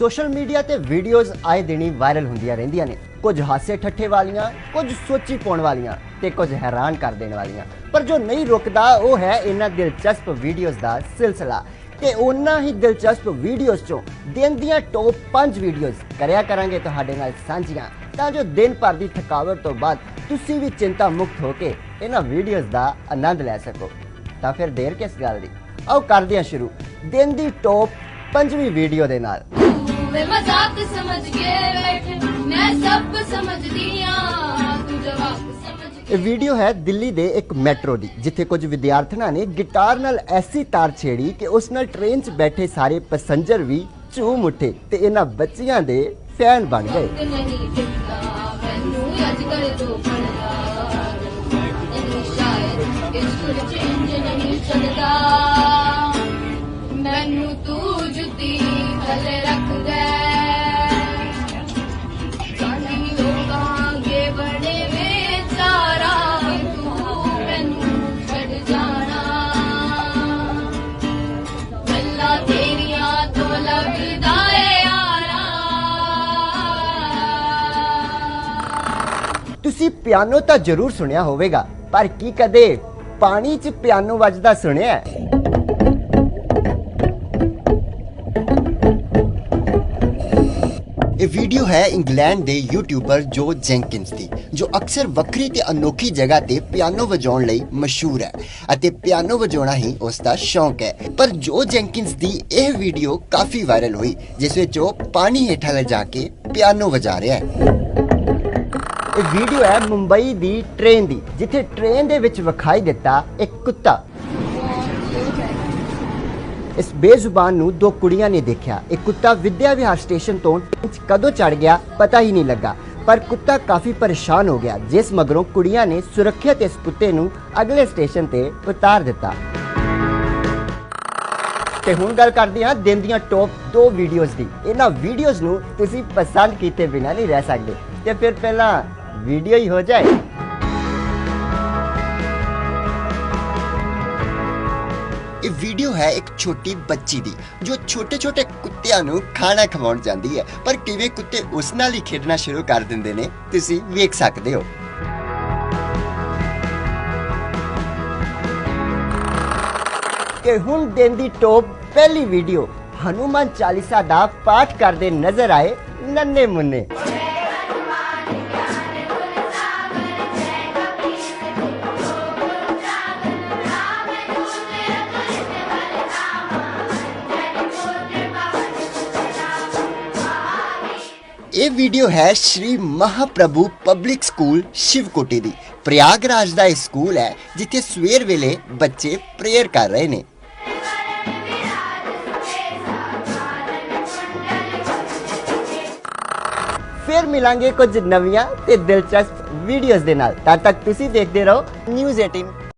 Social media ਤੇ videos ਆਏ ਦਿਨੀ ਵਾਇਰਲ ਹੁੰਦੀਆਂ ਰਹਿੰਦੀਆਂ ਨੇ। ਕੁਝ ਹਾਸੇ ਠੱਠੇ ਵਾਲੀਆਂ, ਕੁਝ ਸੋਚੀ ਪਾਉਣ ਵਾਲੀਆਂ ਤੇ ਕੁਝ ਹੈਰਾਨ ਕਰ ਦੇਣ ਵਾਲੀਆਂ। ਪਰ ਜੋ ਨਹੀਂ ਰੁਕਦਾ, ਉਹ ਹੈ ਇਹਨਾਂ ਦਿਲਚਸਪ ਵੀਡੀਓਜ਼ ਦਾ ਸਿਲਸਿਲਾ ਤੇ ਉਹਨਾਂ ਹੀ ਦਿਲਚਸਪ ਵੀਡੀਓਜ਼ ਚੋਂ ਦਿਨ ਦੀਆਂ ਟੌਪ 5 ਵੀਡੀਓਜ਼ ਕਰਿਆ ਕਰਾਂਗੇ ਤੁਹਾਡੇ ਨਾਲ ਸਾਂਝੀਆਂ। ਤਾਂ ਜੋ ਦਿਨ ਭਰ ਦੀ ਥਕਾਵਟ ਤੋਂ ਬਾਅਦ ਤੁਸੀਂ ਵੀ ਚਿੰਤਾ ਮੁਕਤ ਹੋ ਕੇ ਇਹਨਾਂ ਵੀਡੀਓਜ਼ ਦਾ ਆਨੰਦ ਲੈ ਸਕੋ। ਤਾਂ ਫਿਰ ਦੇਰ ਕਿਸ ਗੱਲ ਦੀ? ਆਓ ਕਰਦੇ ਹਾਂ ਸ਼ੁਰੂ। ਦਿਨ ਦੀ ਟੌਪ ਪੰਜਵੀਂ ਵੀਡੀਓ ਦੇ ਨਾਲ। ਵੇ ਮਜ਼ਾਕ ਸਮਝ ਕੇ ਬੈਠੇ ਮੈਂ ਸਭ ਸਮਝਦੀ ਆ ਤੂੰ ਜਵਾਬ ਸਮਝ ਇਹ ਵੀਡੀਓ ਹੈ ਦਿੱਲੀ ਦੇ ਇੱਕ ਮੈਟਰੋ ਦੀ ਜਿੱਥੇ ਕੁਝ ਵਿਦਿਆਰਥਣਾਂ ਨੇ ਗਿਟਾਰ ਨਾਲ ਐਸੀ ਤਾਰ ਛੇੜੀ ਕਿ ਉਸ ਨਾਲ ਟ੍ਰੇਨ 'ਚ ਬੈਠੇ ਸਾਰੇ ਪੈਸੰਜਰ ਵੀ ਝੂਮ ਉੱਠੇ ਤੇ ਇਹਨਾਂ ਬੱਚਿਆਂ ਦੇ ਫੈਨ ਬਣ ਗਏ। ਕੇ ਨਹੀਂ ਟਿਕਦਾ ਮੈਨੂੰ ਅੱਜ ਕੱਲ ਤੋਂ ਪੜਦਾ ਇਹਨੂੰ ਸ਼ਾਇਦ ਇਸ਼ਕ ਚੇਂਜ ਨਹੀਂ ਚੱਲਦਾ। ਮੈਨੂੰ ਤੂੰ ਜੁੱਤੀ ਥੱਲੇ ਰੱਖ ਤੁਸੀਂ ਪਿਆਨੋ ਤਾਂ ਜ਼ਰੂਰ ਸੁਣਿਆ ਹੋਵੇਗਾ, ਪਰ ਕੀ ਕਦੇ ਪਾਣੀ 'ਚ ਪਿਆਨੋ ਵੱਜਦਾ ਸੁਣਿਆ ਹੈ? ਇਹ ਵੀਡੀਓ ਹੈ ਇੰਗਲੈਂਡ ਦੇ ਯੂਟਿਊਬਰ ਜੋ ਜੈਂਕਿੰਸ ਦੀ, ਜੋ ਅਕਸਰ ਵੱਖਰੀ ਤੇ ਅਨੋਖੀ ਜਗ੍ਹਾ ਤੇ ਪਿਆਨੋ ਵਜਾਉਣ ਲਈ ਮਸ਼ਹੂਰ ਹੈ ਅਤੇ ਪਿਆਨੋ ਵਜਾਉਣਾ ਹੀ ਉਸ ਦਾ ਸ਼ੌਂਕ ਹੈ ਪਰ ਜੋ ਜੈਂਕਿੰਸ ਦੀ ਇਹ ਵੀਡੀਓ ਕਾਫੀ ਵਾਇਰਲ ਹੋਈ, ਜਿਸ ਵਿੱਚ ਉਹ ਪਾਣੀ ਹੇਠਾਂ ਲੈ ਜਾ ਕੇ ਪਿਆਨੋ ਵਜਾ ਰਿਹਾ ਹੈ ਇਹ ਵੀਡੀਓ ਹੈ ਮੁੰਬਈ ਦੀ ਟ੍ਰੇਨ ਦੀ, ਜਿੱਥੇ ਟ੍ਰੇਨ ਦੇ ਵਿੱਚ ਵਿਖਾਈ ਦਿੱਤਾ ਇੱਕ ਕੁੱਤਾ। ਇਸ ਬੇਜ਼ੁਬਾਨ ਨੂੰ ਦੋ ਕੁੜੀਆਂ ਨੇ ਦੇਖਿਆ। ਇਹ ਕੁੱਤਾ ਵਿਦਿਆ ਵਿਹਾਰ ਸਟੇਸ਼ਨ ਤੋਂ ਕਦੋਂ ਚੜ ਗਿਆ ਪਤਾ ਹੀ ਨਹੀਂ ਲੱਗਾ, ਪਰ ਕੁੱਤਾ ਕਾਫੀ ਪਰੇਸ਼ਾਨ ਹੋ ਗਿਆ, ਜਿਸ ਮਗਰੋਂ ਕੁੜੀਆਂ ਨੇ ਸੁਰੱਖਿਅਤ ਇਸ ਕੁੱਤੇ ਨੂੰ ਅਗਲੇ ਸਟੇਸ਼ਨ ਤੇ ਉਤਾਰ ਦਿੱਤਾ। ਤੇ ਹੁਣ ਗੱਲ ਕਰਦੇ ਹਾਂ ਦਿਨ ਦੀਆਂ ਟੌਪ 2 ਵੀਡੀਓਜ਼ ਦੀ। ਇਹਨਾਂ ਵੀਡੀਓਜ਼ ਨੂੰ ਤੁਸੀਂ ਪਸੰਦ ਕੀਤੇ ਬਿਨਾਂ ਨਹੀਂ ਰਹਿ ਸਕਦੇ। ਤੇ ਫਿਰ ਪਹਿਲਾਂ ਹੀ ਹੋ ਜਾਏ। ਇਹ ਵੀਡੀਓ ਹੈ ਇੱਕ ਛੋਟੀ ਬੱਚੀ ਦੀ ਜੋ ਛੋਟੇ-ਛੋਟੇ ਕੁੱਤਿਆਂ ਨੂੰ ਖਾਣਾ ਖਵਾਉਣ ਜਾਂਦੀ ਹੈ ਪਰ ਕਿਵੇਂ ਕੁੱਤੇ ਉਸ ਨਾਲ ਹੀ ਖੇਡਣਾ ਸ਼ੁਰੂ ਕਰ ਦਿੰਦੇ ਨੇ ਤੁਸੀਂ ਵੇਖ ਸਕਦੇ ਹੋ। ਕਿ ਹੁਣ ਦਿਨ ਦੀ ਟੌਪ ਪਹਿਲੀ ਵੀਡੀਓ ਹਨੂਮਾਨ ਚਾਲੀਸਾ ਦਾ ਪਾਠ ਕਰਦੇ ਨਜ਼ਰ ਆਏ ਨੰਨੇ ਮੁੰਨੇ ਇਹ ਵੀਡੀਓ ਹੈ ਸ਼੍ਰੀ ਮਹਾਪ੍ਰਭੂ ਪਬਲਿਕ ਸਕੂਲ ਸ਼ਿਵਕੋਟੀ ਦੀ। ਪ੍ਰਯਾਗਰਾਜ ਦਾ ਇਹ ਸਕੂਲ ਹੈ, ਜਿੱਥੇ ਸਵੇਰ ਵੇਲੇ ਬੱਚੇ ਪ੍ਰੇਅਰ ਕਰ ਰਹੇ ਨੇ। ਫਿਰ ਮਿਲਾਂਗੇ ਕੁਝ ਨਵੀਆਂ ਤੇ ਦਿਲਚਸਪ ਵੀਡੀਓਜ਼ ਦੇ ਨਾਲ। ਤਦ ਤੱਕ ਤੁਸੀਂ ਦੇਖਦੇ ਰਹੋ ਨਿਊਜ਼ 18